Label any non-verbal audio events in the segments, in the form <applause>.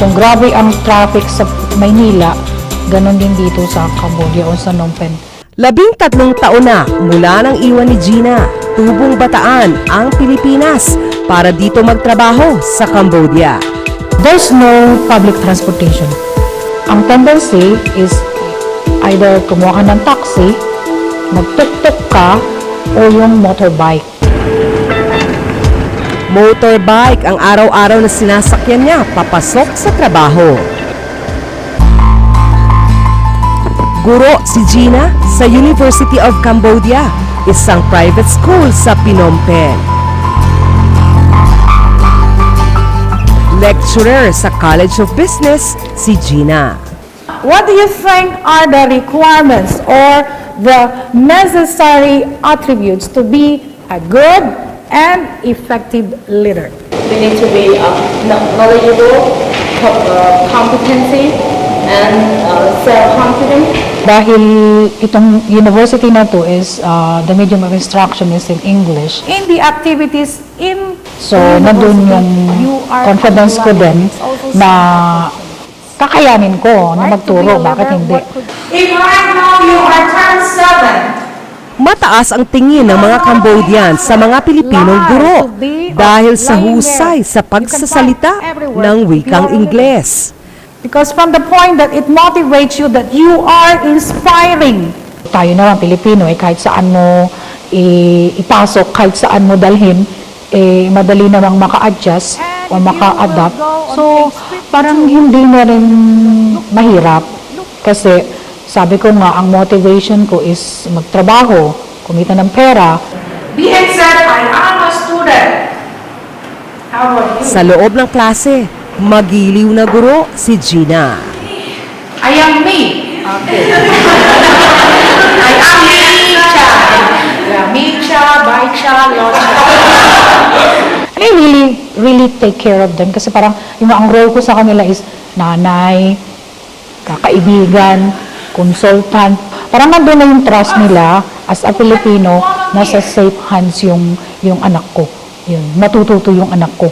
kung grabe ang traffic sa Maynila, ganon din dito sa Cambodia o sa Phnom Penh. Labing tatlong taon na mula nang iwan ni Gina, tubong bataan ang Pilipinas para dito magtrabaho sa Cambodia. There's no public transportation. Ang tendency is either kumuha ka ng taxi, magtuk-tuk ka, o yung motorbike. Motorbike ang araw-araw na sinasakyan niya papasok sa trabaho. Guro si Gina sa University of Cambodia, isang private school sa Phnom Penh. Lecturer sa College of Business si Gina. What do you think are the requirements or the necessary attributes to be a good and effective leader. We need to be uh, knowledgeable, uh, competency, and uh, self-confident. Dahil itong university na to is uh, the medium of instruction is in English. In the activities in So, nandun yung confidence ko din na kakayanin ko na magturo, bakit hindi? If right now you are turn 7, Tumataas ang tingin ng mga Cambodian sa mga Pilipinong guro dahil sa husay sa pagsasalita ng wikang Ingles. Because from the point that it motivates you that you are inspiring. Tayo naman Pilipino eh kahit saan mo eh, ipasok, kahit saan mo dalhin, eh madali namang maka-adjust o maka-adapt. So parang hindi na rin mahirap. Kasi sabi ko nga ang motivation ko is magtrabaho kumita ng pera, Being said, I am a student. How about you? Sa loob ng klase, magiliw na guro si Gina. I am me. Okay. <laughs> I am Micha. Yeah, Micha, Baicha, Locha. And I really, really take care of them kasi parang yung ang role ko sa kanila is nanay, kakaibigan, consultant. Parang nandun na yung trust nila as a Filipino, nasa safe hands yung, yung anak ko. Yun, matututo yung anak ko.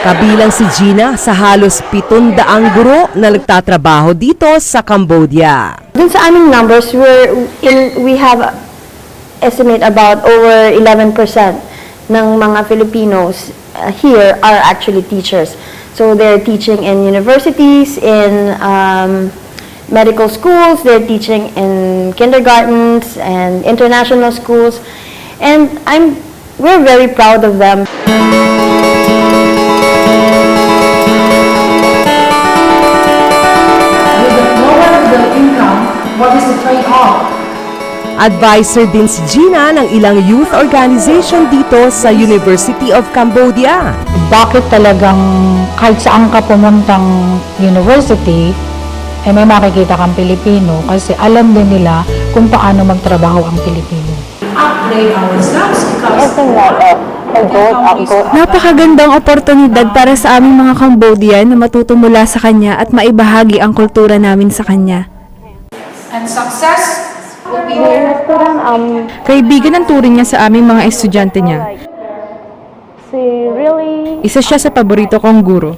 Kabilang si Gina sa halos 700 guro na nagtatrabaho dito sa Cambodia. Dun sa aming numbers, we're in, we have estimate about over 11% ng mga Filipinos uh, here are actually teachers. So they're teaching in universities, in um, medical schools, they're teaching in kindergartens and international schools. And I'm, we're very proud of them. With the lower middle income, what is the trade-off? Advisor din si Gina ng ilang youth organization dito sa University of Cambodia. Bakit talagang kahit saan ka pumuntang university, eh may makikita kang Pilipino kasi alam din nila kung paano magtrabaho ang Pilipino. Upgrade ourselves because Napakagandang oportunidad para sa aming mga Cambodian na matuto mula sa kanya at maibahagi ang kultura namin sa kanya. and success will be there. Kaibigan ang turing niya sa aming mga estudyante niya. Isa siya sa paborito kong guro.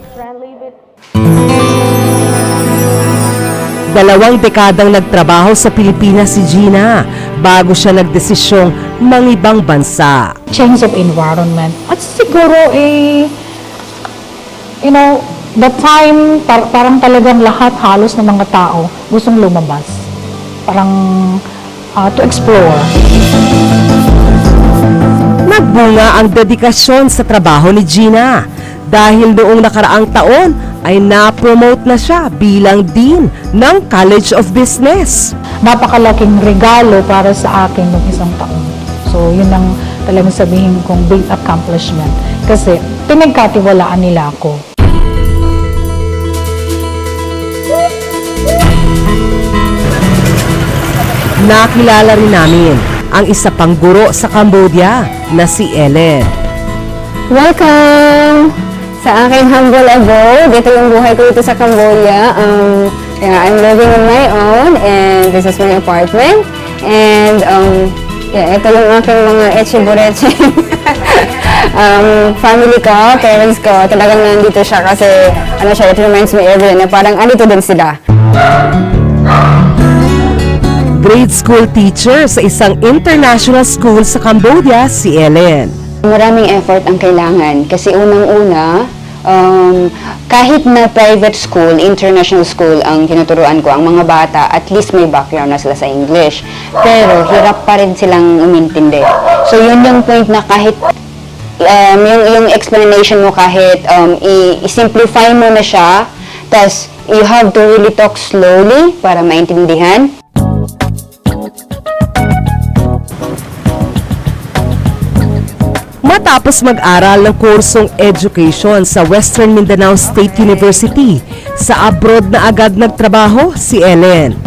Dalawang dekadang nagtrabaho sa Pilipinas si Gina bago siya nagdesisyong mangibang bansa. change of environment. At siguro eh, you know, the time, par- parang talagang lahat halos ng mga tao gustong lumabas. Parang ah, to explore. Nagbunga ang dedikasyon sa trabaho ni Gina dahil noong nakaraang taon ay na-promote na siya bilang Dean ng College of Business. Napakalaking regalo para sa akin nung isang taon. So, yun ang talagang sabihin kong big accomplishment. Kasi, pinagkatiwalaan nila ako. Nakilala rin namin ang isa pang guro sa Cambodia na si Ellen. Welcome sa aking humble abode. Dito yung buhay ko dito sa Cambodia. Um, yeah, I'm living on my own and this is my apartment. And um, Yeah, ito yung aking mga echibureche. <laughs> um, family ko, parents ko, talagang nandito siya kasi ano siya, it reminds me every na parang andito din sila. Grade school teacher sa isang international school sa Cambodia, si Ellen. Maraming effort ang kailangan kasi unang-una, um, kahit na private school, international school ang tinuturuan ko, ang mga bata, at least may background na sila sa English. Pero hirap pa rin silang umintindi. So yun yung point na kahit um, yung, yung explanation mo kahit um, i-simplify mo na siya, tas you have to really talk slowly para maintindihan. Matapos mag-aral ng kursong education sa Western Mindanao State University, sa abroad na agad nagtrabaho si Ellen.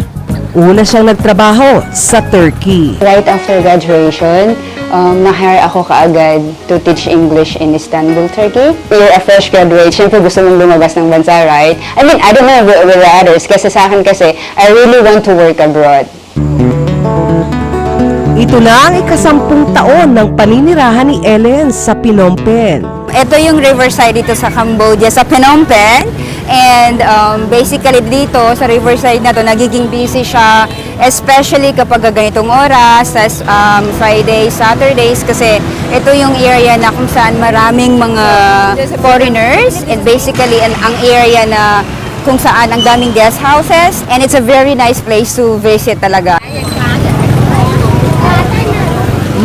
Una siyang nagtrabaho sa Turkey. Right after graduation, um, na-hire ako kaagad to teach English in Istanbul, Turkey. You're a fresh graduate, syempre gusto mong lumabas ng bansa, right? I mean, I don't know with, with the others, kasi sa akin kasi, I really want to work abroad. Ito na ang ikasampung taon ng paninirahan ni Ellen sa Phnom Penh. Ito yung riverside dito sa Cambodia, sa Phnom Penh. And um, basically dito sa riverside na to, nagiging busy siya, especially kapag ganitong oras, sa um, Fridays, Saturdays, kasi ito yung area na kung saan maraming mga foreigners and basically ang, ang area na kung saan ang daming guest houses and it's a very nice place to visit talaga.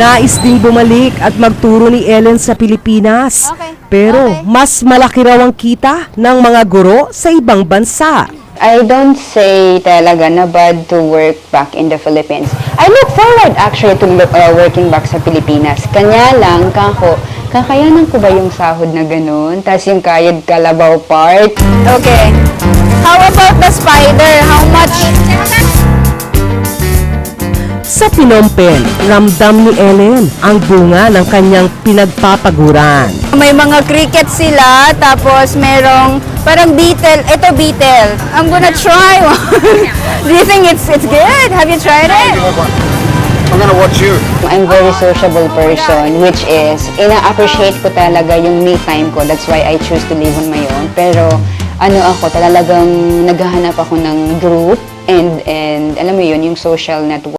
Nais ding bumalik at magturo ni Ellen sa Pilipinas. Pero mas malaki raw ang kita ng mga guro sa ibang bansa. I don't say talaga na bad to work back in the Philippines. I look forward actually to look, uh, working back sa Pilipinas. Kanya lang, kako, kakayanan ko ba yung sahod na ganun? Tapos yung kayod kalabaw part? Okay. How about the spider? How much? Sa Phnom Penh, ramdam ni Ellen ang bunga ng kanyang pinagpapaguran. May mga cricket sila, tapos merong parang beetle. Ito beetle. I'm gonna try one. <laughs> Do you think it's it's good? Have you tried it? I'm very sociable person, which is, ina-appreciate ko talaga yung me time ko. That's why I choose to live on my own. Pero, ano ako, talagang naghahanap ako ng group and, and alam mo yun, yung social network.